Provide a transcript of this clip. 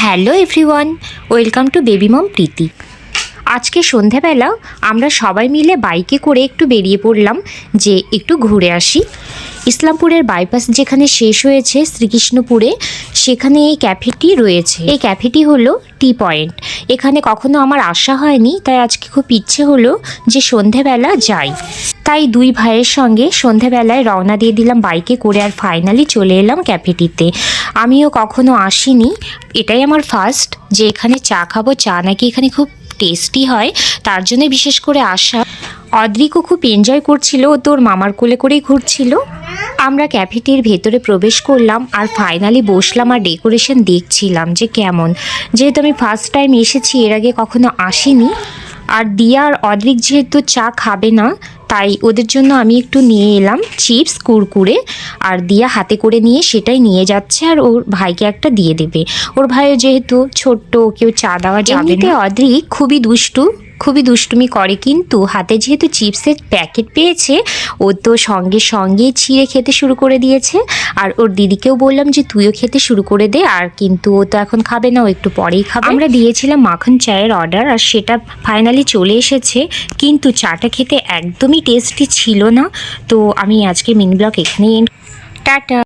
Hello everyone, welcome to baby mom Preeti. আজকে সন্ধেবেলা আমরা সবাই মিলে বাইকে করে একটু বেরিয়ে পড়লাম যে একটু ঘুরে আসি। ইসলামপুরের বাইপাস যেখানে শেষ হয়েছে শ্রীকৃষ্ণপুরে, সেখানে এই ক্যাফেটি রয়েছে। এই ক্যাফেটি হলো টি পয়েন্ট। এখানে কখনো আমার আসা হয়নি, তাই আজকে খুব ইচ্ছে হলো যে সন্ধেবেলা যাই। তাই দুই ভাইয়ের সঙ্গে সন্ধেবেলায় রওনা দিয়ে দিলাম বাইকে করে আর ফাইনালি চলে এলাম ক্যাফেটিতে। আমিও কখনো আসিনি, এটাই আমার ফার্স্ট যে এখানে চা খাব, চা নাকি এখানে খুব টেস্টি হয়, তার জন্য বিশেষ করে আসা। অদ্রিকও খুব এনজয় করছিল, ও তোর মামার কোলে করেই ঘুরছিল। আমরা ক্যাফেটির ভেতরে প্রবেশ করলাম আর ফাইনালি বসলাম আর ডেকোরেশন দেখছিলাম যে কেমন। যেহেতু আমি ফার্স্ট টাইম এসেছি, এর আগে কখনো আসিনি। আর দিয়া আর অদ্রিক যেহেতু চা খাবে না তাই ওদের জন্য আমি একটু নিয়ে এলাম চিপস কুরকুরে আর দিয়া হাতে করে নিয়ে সেটাই নিয়ে যাচ্ছে আর ওর ভাইকে একটা দিয়ে দেবে। ওর ভাইও যেহেতু ছোট্ট কেউ চা দেওয়া যাবে না। অদ্রিক খুবই দুষ্টু। খুবই দুষ্টুমি করে কিন্তু হাতে যেহেতু চিপসের প্যাকেট পেয়েছে ও তো সঙ্গে সঙ্গে ছিঁড়ে খেতে শুরু করে দিয়েছে। আর ওর দিদিকেও বললাম যে তুইও খেতে শুরু করে দে। আর কিন্তু ও তো এখন খাবে না ও একটু পরেই খাবে। আমরা দিয়েছিলাম মাখন চায়ের অর্ডার আর সেটা ফাইনালি চলে এসেছে। কিন্তু চাটা খেতে একদমই টেস্টি ছিল না। তো আমি আজকে মিনি ব্লগ এখানেই টাটা।